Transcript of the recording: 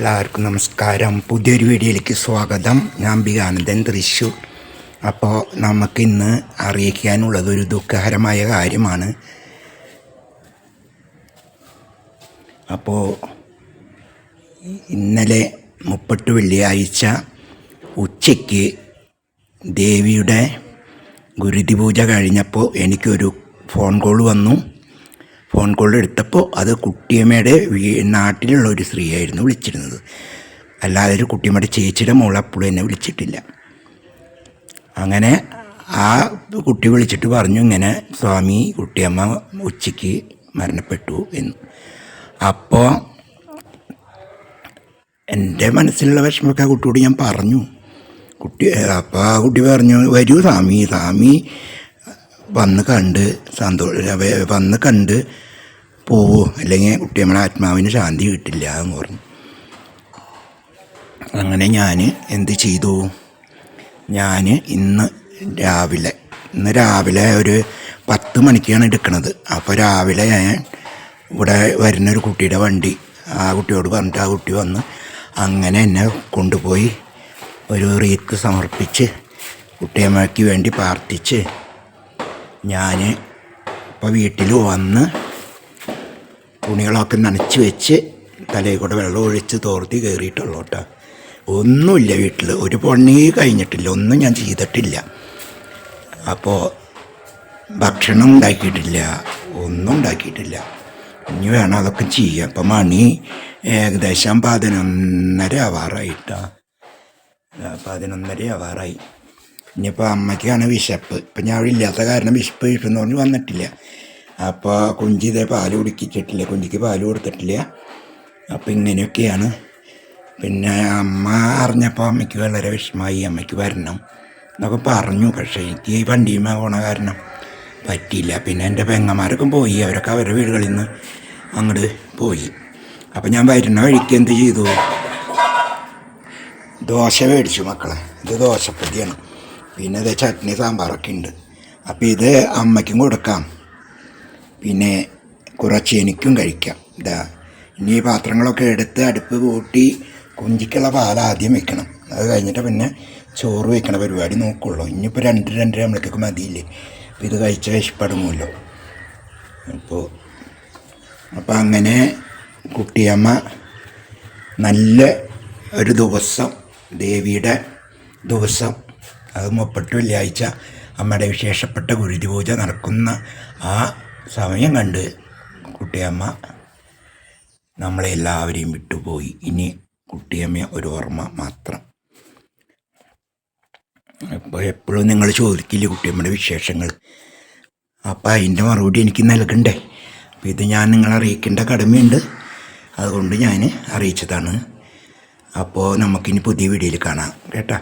എല്ലാവർക്കും നമസ്കാരം. പുതിയൊരു വീഡിയോയിലേക്ക് സ്വാഗതം. ഞാൻ ബികാനന്ദൻ തൃശ്ശൂർ. അപ്പോൾ നമുക്കിന്ന് അറിയിക്കാനുള്ളത് ഒരു ദുഃഖകരമായ കാര്യമാണ്. അപ്പോൾ ഇന്നലെ മുപ്പട്ട് വെള്ളിയാഴ്ച ഉച്ചയ്ക്ക് ദേവിയുടെ ഗുരുതി പൂജ കഴിഞ്ഞപ്പോൾ എനിക്കൊരു ഫോൺ കോൾ വന്നു. ഫോൺ കോൾ എടുത്തപ്പോൾ അത് കുട്ടിയമ്മയുടെ നാട്ടിലുള്ള ഒരു സ്ത്രീയായിരുന്നു വിളിച്ചിരുന്നത്. അല്ലാതെ ഒരു കുട്ടിയമ്മയുടെ ചേച്ചിയുടെ മോൾ അപ്പോഴും എന്നെ വിളിച്ചിട്ടില്ല. അങ്ങനെ ആ കുട്ടി വിളിച്ചിട്ട് പറഞ്ഞു ഇങ്ങനെ സ്വാമി കുട്ടിയമ്മ ഉച്ചയ്ക്ക് മരണപ്പെട്ടു എന്ന്. അപ്പോൾ എന്റെ മനസ്സിലുള്ള വിഷമമൊക്കെ ആ കുട്ടിയോട് ഞാൻ പറഞ്ഞു. കുട്ടി അപ്പോൾ ആ കുട്ടി പറഞ്ഞു വരൂ സ്വാമി സ്വാമി വന്ന് കണ്ട് സന്തോഷം വന്ന് കണ്ട് പോവൂ. അല്ലെങ്കിൽ കുട്ടി നമ്മളെ ആത്മാവിന് ശാന്തി കിട്ടില്ല എന്ന് പറഞ്ഞു. അങ്ങനെ ഞാൻ എന്ത് ചെയ്തു? ഞാൻ ഇന്ന് രാവിലെ ഇന്ന് രാവിലെ ഒരു പത്ത് മണിക്കാണ് എടുക്കുന്നത് അപ്പോൾ രാവിലെ ഞാൻ ഇവിടെ വരുന്ന ഒരു കുട്ടിയുടെ വണ്ടി ആ കുട്ടിയോട് പറഞ്ഞിട്ട് ആ കുട്ടി വന്ന് അങ്ങനെ എന്നെ കൊണ്ടുപോയി ഒരു റീത്ത് സമർപ്പിച്ച് കുട്ടിയമ്മയ്ക്ക് വേണ്ടി പ്രാർത്ഥിച്ച് ഞാൻ ഇപ്പോൾ വീട്ടിൽ വന്ന് തുണികളൊക്കെ നനച്ച് വെച്ച് തലയിൽ കൂടെ വെള്ളം ഒഴിച്ച് തോർത്തി കയറിയിട്ടുള്ളൂ കേട്ടോ. ഒന്നുമില്ല വീട്ടിൽ ഒരു പണി കഴിഞ്ഞിട്ടില്ല. ഒന്നും ഞാൻ ചെയ്തിട്ടില്ല. അപ്പോൾ ഭക്ഷണം ഉണ്ടാക്കിയിട്ടില്ല. ഒന്നും ഉണ്ടാക്കിയിട്ടില്ല. ഇനി വേണം അതൊക്കെ ചെയ്യാം. അപ്പം മണി ഏകദേശം പതിനൊന്നര ആവാറായിട്ടാണ് പതിനൊന്നര ആവാറായി. ഇനിയിപ്പോൾ അമ്മയ്ക്കാണ് വിശപ്പ്. ഇപ്പം ഞാൻ അവിടെ ഇല്ലാത്ത കാരണം വിശപ്പ് വിശപ്പെന്ന് പറഞ്ഞ് വന്നിട്ടില്ല. അപ്പോൾ കുഞ്ചി ഇതേ പാൽ കുടിക്കിച്ചിട്ടില്ല. കുഞ്ചിക്ക് പാൽ കൊടുത്തിട്ടില്ല. അപ്പോൾ ഇങ്ങനെയൊക്കെയാണ്. പിന്നെ അമ്മ അറിഞ്ഞപ്പോൾ അമ്മയ്ക്ക് വളരെ വിഷമമായി. അമ്മയ്ക്ക് വരണം എന്നൊക്കെ പറഞ്ഞു. പക്ഷേ എനിക്ക് ഈ വണ്ടിയുമേ പോണ കാരണം പറ്റിയില്ല. പിന്നെ എന്റെ പെങ്ങന്മാരൊക്കെ പോയി. അവരൊക്കെ അവരുടെ വീടുകളിൽ നിന്ന് അങ്ങോട്ട് പോയി. അപ്പോൾ ഞാൻ വരുന്ന വഴിക്ക് എന്ത് ചെയ്തു? ദോശ മേടിച്ചു മക്കളെ. ഇത് ദോശപ്പൊടിയാണ്. പിന്നെ ഇത് ചട്നി സാമ്പാറൊക്കെ ഉണ്ട്. അപ്പോൾ ഇത് അമ്മയ്ക്കും കൊടുക്കാം. പിന്നെ കുറച്ച് എനിക്കും കഴിക്കാം. ഇതാ ഇനി ഈ പാത്രങ്ങളൊക്കെ എടുത്ത് അടുപ്പ് കൂട്ടി കുഞ്ചിക്കുള്ള പാൽ ആദ്യം വെക്കണം. അത് കഴിഞ്ഞിട്ട് പിന്നെ ചോറ് വെക്കണ പരിപാടി നോക്കുള്ളൂ. ഇനിയിപ്പോൾ രണ്ട് രണ്ടര നമ്മൾക്ക് മതിയില്ലേ? അപ്പോൾ ഇത് കഴിച്ച വിശപ്പടങ്ങുമല്ലോ അപ്പോൾ അപ്പോൾ അങ്ങനെ കുട്ടിയമ്മ നല്ല ഒരു ദിവസം ദേവിയുടെ ദിവസം അത് മുപ്പട്ട് വെള്ളിയാഴ്ച അമ്മയുടെ വിശേഷപ്പെട്ട ഗുരുതി പൂജ നടക്കുന്ന ആ സമയം കണ്ട് കുട്ടിയമ്മ നമ്മളെല്ലാവരെയും വിട്ടുപോയി. ഇനി കുട്ടിയമ്മ ഒരു ഓർമ്മ മാത്രം. അപ്പോൾ എപ്പോഴും നിങ്ങൾ ചോദിക്കില്ല കുട്ടിയമ്മയുടെ വിശേഷങ്ങൾ? അപ്പോൾ അതിന്റെ മറുപടി എനിക്ക് നൽകണ്ടേ? അപ്പോൾ ഇത് ഞാൻ നിങ്ങളെ അറിയിക്കേണ്ട കടമയുണ്ട്. അതുകൊണ്ട് ഞാൻ അറിയിച്ചതാണ്. അപ്പോൾ നമുക്കിനി പുതിയ വീഡിയോയിൽ കാണാം. കേട്ടോ?